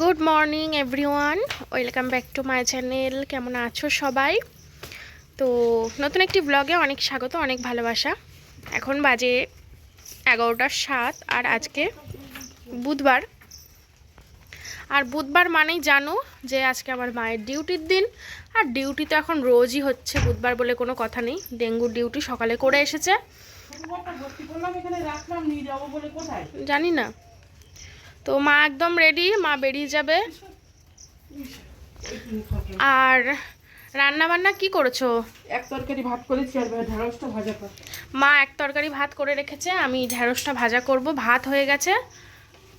Good morning everyone welcome back to my channel কেমন আছো সবাই? তো নতুন একটি ব্লগে অনেক স্বাগত, অনেক ভালোবাসা। এখন বাজে এগারোটার সাত আর আজকে বুধবার। আর বুধবার মানেই জানো যে আজকে আমার মায়ের ডিউটির দিন। আর ডিউটি তো এখন রোজই হচ্ছে, বুধবার বলে কোনো কথা নেই। ডেঙ্গুর ডিউটি সকালে করে এসেছে। জানি না। তো মা একদম রেডি মা বেরিয়ে যাবে। আর রান্না বান্না কি করেছ? এক তরকারি ভাত করেছি আর ঢেঁড়সটা ভাজা কর। মা এক তরকারি ভাত করে রেখেছে আমি ঢ্যাঁড়সটা ভাজা করব ভাত হয়ে গেছে।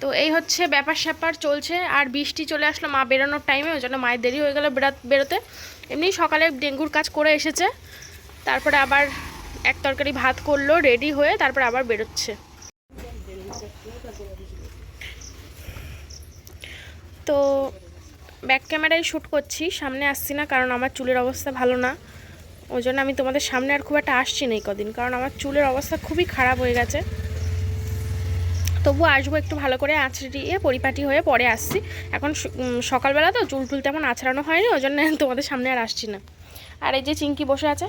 তো এই হচ্ছে ব্যাপার স্যাপার চলছে আর বৃষ্টি চলে আসলো মা বেরোনোর টাইমে ওই জন্য মায়ের দেরি হয়ে গেল বেরা বেরোতে। এমনি সকালে ডেঙ্গুর কাজ করে এসেছে। তারপরে আবার এক তরকারি ভাত করল রেডি হয়ে তারপরে আবার বেরোচ্ছে। তো ব্যাক ক্যামেরায় শ্যুট করছি, সামনে আসছি না কারণ আমার চুলের অবস্থা ভালো না। ওই জন্য আমি তোমাদের সামনে আর খুব একটা আসছি না এই কদিন, কারণ আমার চুলের অবস্থা খুবই খারাপ হয়ে গেছে। তবু আসব একটু ভালো করে আঁচড়িয়ে পরিপাটি হয়ে পরে আসছি। এখন সকালবেলা তো চুল টুল তেমন আছড়ানো হয়নি, ওই জন্য তোমাদের সামনে আর আসছি না। আর এই যে চিঙ্কি বসে আছে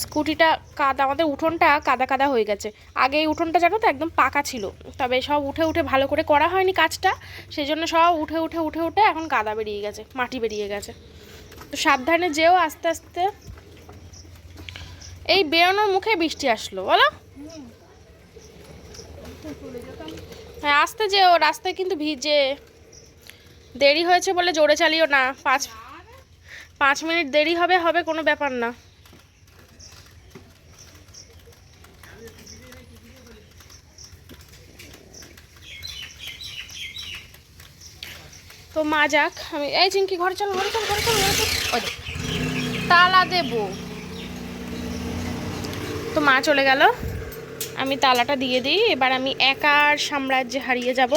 স্কুটিটা কাদা, আমাদের উঠোনটা কাদা কাদা হয়ে গেছে। আগে এই উঠোনটা জানো তো একদম পাকা ছিল। তবে সব উঠে উঠে ভালো করে করা হয়নি কাজটা। সেই জন্য সব উঠে উঠে উঠে উঠে এখন কাদা বেরিয়ে গেছে, মাটি বেরিয়ে গেছে। তো সাবধানে যেও আস্তে আস্তে। এই বেরোনোর মুখে বৃষ্টি আসলো, বলো? হ্যাঁ আসতে যেও, রাস্তায় কিন্তু ভিজে। দেরি হয়েছে বলে জোরে চালিও না। পাঁচ পাঁচ মিনিট দেরি হবে হবে কোনো ব্যাপার না। তো মা যাক, আমি এই চিঙ্কি ঘরে চল ঘরে চল ঘরে চল ওই তালা দেবো। তো মা চলে গেল। আমি তালাটা দিয়ে দিই, এবার আমি একার সাম্রাজ্যে হারিয়ে যাব।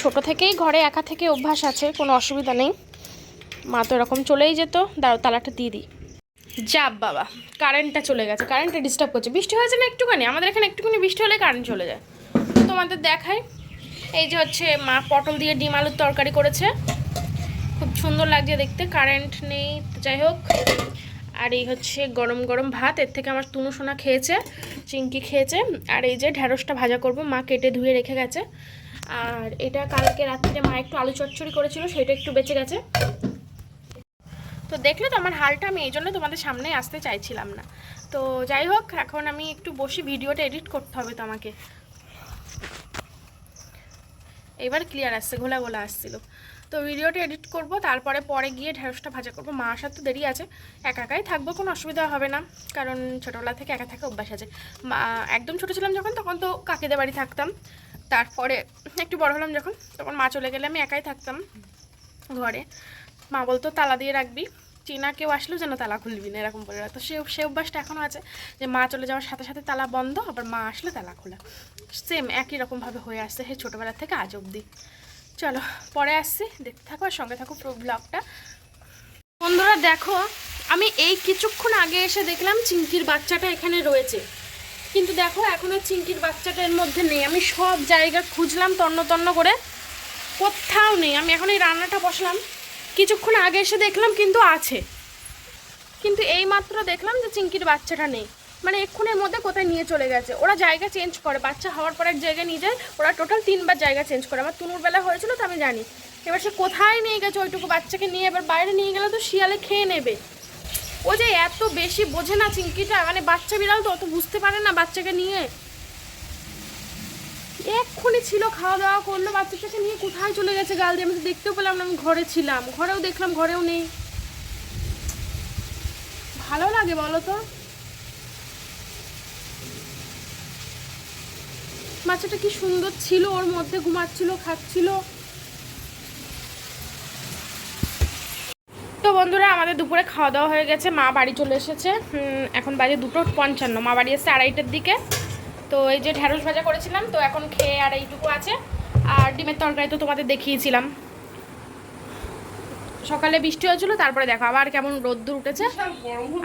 ছোট থেকেই ঘরে একা থেকে অভ্যাস আছে, কোনো অসুবিধা নেই। মা তো এরকম চলেই যেত দাঁড়ো তালাটা দিয়ে দিই। যাব বাবা কারেন্টটা চলে গেছে কারেন্টটা ডিস্টার্ব করছে। বৃষ্টি হয়েছে না একটুখানি? আমাদের এখানে একটুখানি বৃষ্টি হলে কারেন্ট চলে যায়। তোমাদের দেখাই। এই যে হচ্ছে মা পটল দিয়ে ডিম আলুর তরকারি করেছে। খুব সুন্দর লাগছে দেখতে কারেন্ট নেই যাই হোক। আর এই হচ্ছে গরম গরম ভাত, এর থেকে আমার তুনু সোনা খেয়েছে চিংকি খেয়েছে। আর এই যে ঢ্যাঁড়সটা ভাজা করব, মা কেটে ধুয়ে রেখে গেছে। আর এটা কালকে রাত্রে মা একটু আলু চচ্চড়ি করেছিল, সেটা একটু বেঁচে গেছে। তো দেখলে তো আমার হালটা, আমি এই জন্য তোমাদের সামনে আসতে চাইছিলাম না। তো যাই হোক, এখন আমি একটু বসি ভিডিওটা এডিট করতে হবে তো আমাকে এবার ক্লিয়ার আসছে, ঘোলা ঘোলা আসছিল। তো ভিডিওটা এডিট করব, তারপরে পরে গিয়ে ঢেঁড়সটা ভাজা করব। মা আসার তো দেরি আছে, একা একাই থাকব, কোনো অসুবিধা হবে না, কারণ ছোটোবেলা থেকে একা থাকা অভ্যাস আছে। মা, একদম ছোটো ছিলাম যখন, তখন তো কাকিদের বাড়ি থাকতাম। তারপরে একটু বড় হলাম যখন, তখন মা চলে গেলে আমি একাই থাকতাম ঘরে। মা বলতো, তালা দিয়ে রাখবি। চেনা কেউ আসলেও যেন তালা খুলবি না, এরকম বলে তো সে সে অভ্যাসটা এখনও আছে যে মা চলে যাওয়ার সাথে সাথে তালা বন্ধ, আবার মা আসলে তালা খোলা। সেম একই রকমভাবে হয়ে আসছে সেই ছোটোবেলা থেকে আজ অবধি। চলো, পরে আসছি। দেখতে থাকো আর সঙ্গে থাকো ব্লগটা বন্ধুরা দেখো, আমি এই কিছুক্ষণ আগে এসে দেখলাম চিঙ্কির বাচ্চাটা এখানে রয়েছে। কিন্তু দেখো, এখন আর চিঙ্কির বাচ্চাটা এর মধ্যে নেই। আমি সব জায়গা খুঁজলাম তন্ন তন্ন করে। কোথাও নেই। আমি এখন এই রান্নাটা বসলাম। কিছুক্ষণ আগে এসে দেখলাম কিন্তু আছে। কিন্তু এই মাত্র দেখলাম যে চিঙ্কির বাচ্চাটা নেই। মানে এক্ষুনের মধ্যে কোথায় নিয়ে চলে গেছে। ওরা জায়গা চেঞ্জ করে, বাচ্চা হওয়ার পর এক জায়গায় নিয়ে যায়, ওরা টোটাল তিনবার জায়গা চেঞ্জ করে। আমার তুনুর বেলা হয়েছিল তো আমি জানি। এবার সে কোথায় নিয়ে গেছে ওইটুকু বাচ্চাকে নিয়ে, এবার বাইরে নিয়ে গেলে তো শিয়ালে খেয়ে নেবে। ও যে এত বেশি বোঝে না চিঙ্কিটা মানে বাচ্চা বিড়াল তো অত বুঝতে পারে না বাচ্চাকে নিয়ে। এক্ষুনি ছিল খাওয়া দাওয়া করল, বাচ্চাটাকে নিয়ে কোথায় চলে গেছে গাল দিয়ে? আমি তো দেখতেও পেলাম না, আমি ঘরে ছিলাম। ঘরেও দেখলাম, ঘরেও নেই। ভালো লাগে, বলো তো। বাচ্চাটা কি সুন্দর ছিল, ওর মধ্যে ঘুমাচ্ছিল, খাচ্ছিল? তো বন্ধুরা, আমাদের দুপুরে খাওয়া দাওয়া হয়ে গেছে, মা বাড়ি চলে এসেছে। এখন বাজে দুটো পঞ্চান্ন, মা বাড়ি এসছে আড়াইটার দিকে। তো এই যে ঢ্যাঁড়স ভাজা করেছিলাম তো এখন খেয়ে আর এইটুকু আছে। আর ডিমের তরকারি তো তোমাদের দেখিয়েছিলাম। সকালে বৃষ্টি হয়েছিল তারপরে দেখো আবার কেমন রোদ্দুর উঠেছে।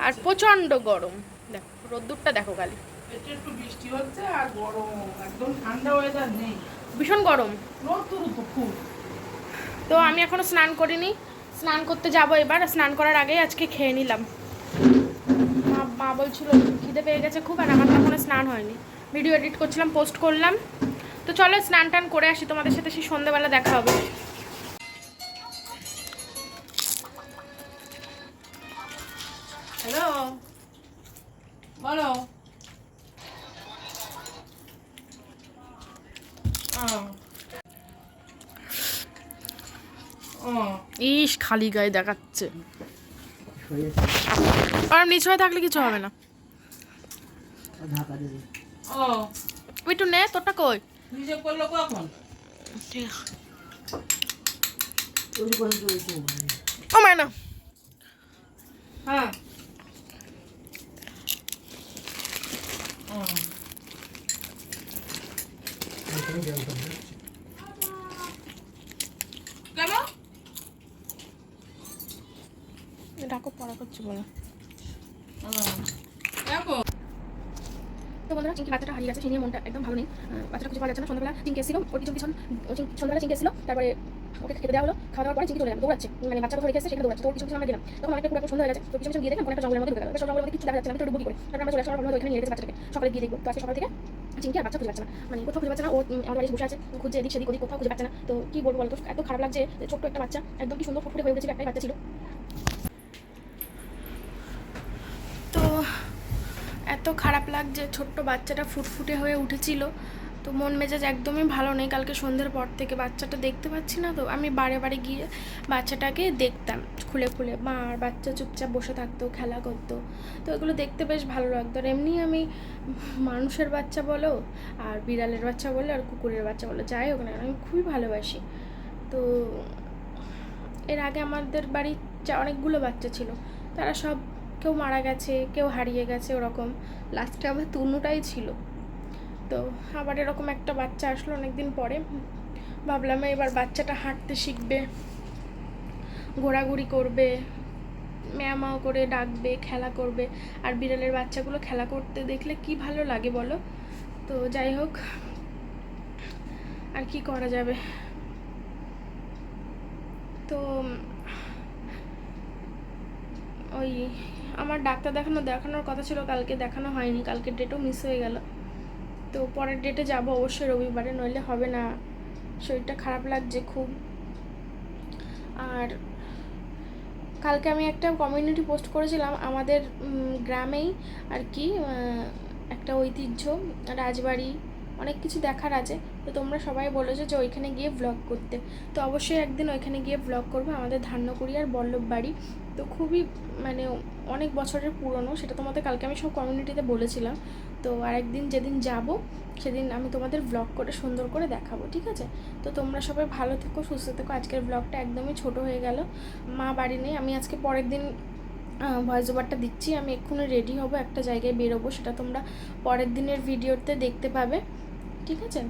আর প্রচণ্ড গরম। দেখো রোদ্দুরটা দেখো খালি। একটু একটু বৃষ্টি হচ্ছে আর গরম ঠান্ডা ওয়েদার নেই। ভীষণ গরম। তো আমি এখনও স্নান করিনি। স্নান করতে যাব এবার। স্নান করার আগেই আজকে খেয়ে নিলাম। মা মা বলছিল খিদে পেয়ে গেছে খুব আর আমার তখন স্নান হয়নি। ভিডিও এডিট করছিলাম পোস্ট করলাম। তো চলো স্নান টান করে আসি তোমাদের সাথে সেই সন্ধ্যেবেলা দেখা হবে। হ্যালো? বলো। ইস খালি গায়ে দেখাচ্ছে। আর নিচু হয়ে থাকলে কিছু হবে না। ও। একটু নে তোরটা কই নিজে করল কখন ও মায়না হ্যাঁ কেন? ডাকো পড়া করছি বলে তো বন্ধুরা চিঙ্কি বাচ্চাটা হারিয়ে গেছে সেই নিয়ে মনটা একদম ভালো নেই। বাচ্চাটা কিছু পাওয়া যাচ্ছে না। সন্ধ্যাবেলা চিঙ্কি এসেছিল ওর পিছন পিছন সন্ধ্যাবেলা চিঙ্কি এসেছিল তারপরে ওকে খেতে দেওয়া হলো খাওয়া দাওয়ার পরে চিঙ্কি চলে গেল দৌড়াচ্ছে। মানে বাচ্চা রেখে এসেছে সেখানে দৌড়াচ্ছে। তো ওর পিছন পিছন আমরা গেলাম। তখন অনেকটা পুরো সন্ধ্যা হয়ে গেছে। তো পিছন পিছন গিয়ে দেখলাম কোনো একটা জঙ্গলের মধ্যে ঢুকে গেল। জঙ্গলের মধ্যে কিছু দেখা যাচ্ছে না বুকি করে। তারপর আমরা চলে আসার পর ওখানে নিয়ে গেছে বাচ্চাটাকে। সকালে গিয়ে দেখব। তো আজকে সকাল থেকে চিঙ্কি আর বাচ্চা খুঁজে পাচ্ছে না। মানে কোথাও খুঁজে পাচ্ছে না ও উম, আমাদের বাড়ি বসে আছে খুঁজছে এদিক সেদিক ওদিক কোথাও খুঁজে পাচ্ছে না। তো কি বলব বলতো? এত খারাপ লাগছে ছোট্ট একটা বাচ্চা একদম কি সুন্দর ফুটফুটে হয়ে উঠেছিল একটাই বাচ্চা ছিল তো এত খারাপ লাগছে, ছোট্ট বাচ্চাটা ফুটফুটে হয়ে উঠেছিল। তো মন মেজাজ একদমই ভালো নেই, কালকে সন্ধ্যের পর থেকে। বাচ্চাটা দেখতে পাচ্ছি না তো, আমি বারে বারে গিয়ে বাচ্চাটাকে দেখতাম, খুলে খুলে। মা আর বাচ্চা চুপচাপ বসে থাকতো, খেলা করতো। তো এগুলো দেখতে বেশ ভালো লাগতো। আর এমনি আমি মানুষের বাচ্চা বলো, আর বিড়ালের বাচ্চা বলো, আর কুকুরের বাচ্চা বলো, যাই হোক না আমি খুবই ভালোবাসি। তো এর আগে আমাদের বাড়ির অনেকগুলো বাচ্চা ছিল। তারা সব কেউ মারা গেছে, কেউ হারিয়ে গেছে ওরকম। লাস্টে আবার তুনুটাই ছিল। তো আবার এরকম একটা বাচ্চা আসলো অনেকদিন পরে। ভাবলাম এবার বাচ্চাটা হাঁটতে শিখবে, ঘোরাঘুরি করবে, ম্যামাও করে ডাকবে, খেলা করবে। আর বিড়ালের বাচ্চাগুলো খেলা করতে দেখলে কি ভালো লাগে বলো? তো যাই হোক, আর কি করা যাবে? তো ওই আমার ডাক্তার দেখানো, দেখানোর কথা ছিল, কালকে দেখানো হয়নি। কালকে ডেটও মিস হয়ে গেল। তো পরের ডেটে যাব অবশ্যই রবিবারে, নইলে হবে না। শরীরটা খারাপ লাগছে খুব। আর কালকে আমি একটা কমিউনিটি পোস্ট করেছিলাম, আমাদের গ্রামেই আর কি একটা ঐতিহ্য, রাজবাড়ি, অনেক কিছু দেখার আছে। তো তোমরা সবাই বলেছ যে ওইখানে গিয়ে ব্লগ করতে। তো অবশ্যই একদিন ওইখানে গিয়ে ব্লগ করব। আমাদের ধান্যকুড়ি আর বল্লভ বাড়ি তো খুবই মানে অনেক বছরের পুরনো, সেটা তোমাদের কালকে আমি সব কমিউনিটিতে বলেছিলাম। তো আরেকদিন যেদিন যাব, সেদিন আমি তোমাদের ব্লগ করে সুন্দর করে দেখাবো, ঠিক আছে? তো তোমরা সবাই ভালো থেকো, সুস্থ থেকো। আজকের ব্লগটা একদমই ছোট হয়ে গেল। মা বাড়ি নেই, আমি আজকে পরের দিন ভয়েস ওভারটা দিচ্ছি। আমি এক্ষুনি রেডি হব, একটা জায়গায় বেরোবো, সেটা তোমরা পরের দিনের ভিডিওতে দেখতে পাবে, ঠিক আছে?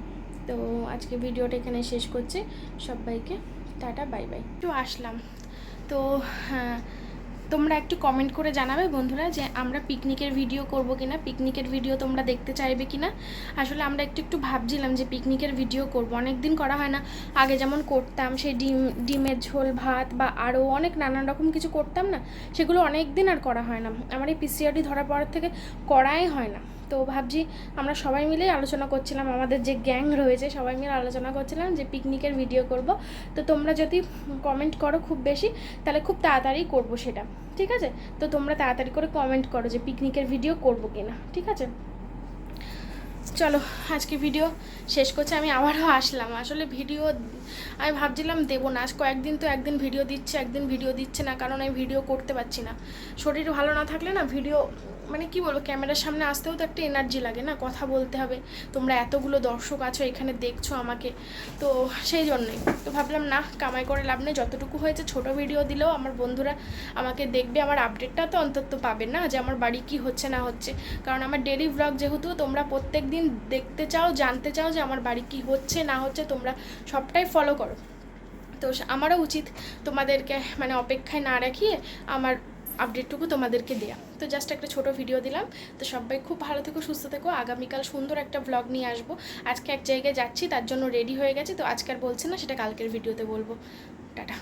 তো আজকে ভিডিওটা এখানে শেষ করছি। সবাইকে টাটা বাই বাই একটু আসলাম। তো হ্যাঁ তোমরা একটু কমেন্ট করে জানাবে বন্ধুরা যে আমরা পিকনিকের ভিডিও করব কিনা পিকনিকের ভিডিও তোমরা দেখতে চাইবে কি না আসলে আমরা একটু একটু ভাবছিলাম যে পিকনিকের ভিডিও করব। অনেক দিন করা হয় না। আগে যেমন করতাম সেই ডিম, ডিমের ঝোল, ভাত বা আরও অনেক নানান রকম কিছু করতাম না, সেগুলো অনেক দিন আর করা হয় না। আমার এই পিসিআরডি ধরা পড়ার থেকে করাই হয় না। তো ভাবছি আমরা সবাই মিলেই আলোচনা করছিলাম, আমাদের যে গ্যাং রয়েছে সবাই মিলে আলোচনা করছিলাম যে পিকনিকের ভিডিও করব। তো তোমরা যদি কমেন্ট করো খুব বেশি, তাহলে খুব তাড়াতাড়ি করব সেটা, ঠিক আছে? তো তোমরা তাড়াতাড়ি করে কমেন্ট করো যে পিকনিকের ভিডিও করব কিনা, ঠিক আছে? চলো, আজকে ভিডিও শেষ করছে, আমি আবারও আসলাম। আসলে ভিডিও আমি ভাবছিলাম দেবো না, আজ কয়েকদিন তো একদিন ভিডিও দিচ্ছে, একদিন ভিডিও দিচ্ছে না, কারণ আমি ভিডিও করতে পারছি না। শরীর ভালো না থাকলে না ভিডিও মানে কি বলব, ক্যামেরার সামনে আসতেও তো একটা এনার্জি লাগে না, কথা বলতে হবে। তোমরা এতগুলো দর্শক আছো, এখানে দেখছ আমাকে। তো সেই জন্যই। তো ভাবলাম, না, কামাই করে লাভ নেই। যতটুকু হয়েছে, ছোট ভিডিও দিলেও আমার বন্ধুরা আমাকে দেখবে। আমার আপডেটটা তো অন্তত পাবে না, যে আমার বাড়ি কি হচ্ছে, না হচ্ছে। কারণ আমার ডেলি ব্লগ যেহেতু, তোমরা প্রত্যেক দিন দেখতে চাও, জানতে চাও যে আমার বাড়ি কি হচ্ছে, না হচ্ছে, তোমরা সবটাই ফলো করো। তো আমারও উচিত তোমাদেরকে মানে অপেক্ষায় না রাখিয়ে আমার আপডেটটুকু তোমাদেরকে দেয়া। তো জাস্ট একটা ছোট ভিডিও দিলাম। তো সবাই খুব ভালো থেকো, সুস্থ থেকো। আগামীকাল সুন্দর একটা ব্লগ নিয়ে আসব। আজকে এক জায়গায় যাচ্ছি, তার জন্য রেডি হয়ে গেছি। তো আজকে আর বলছি না, সেটা কালকের ভিডিওতে বলব। টাটা।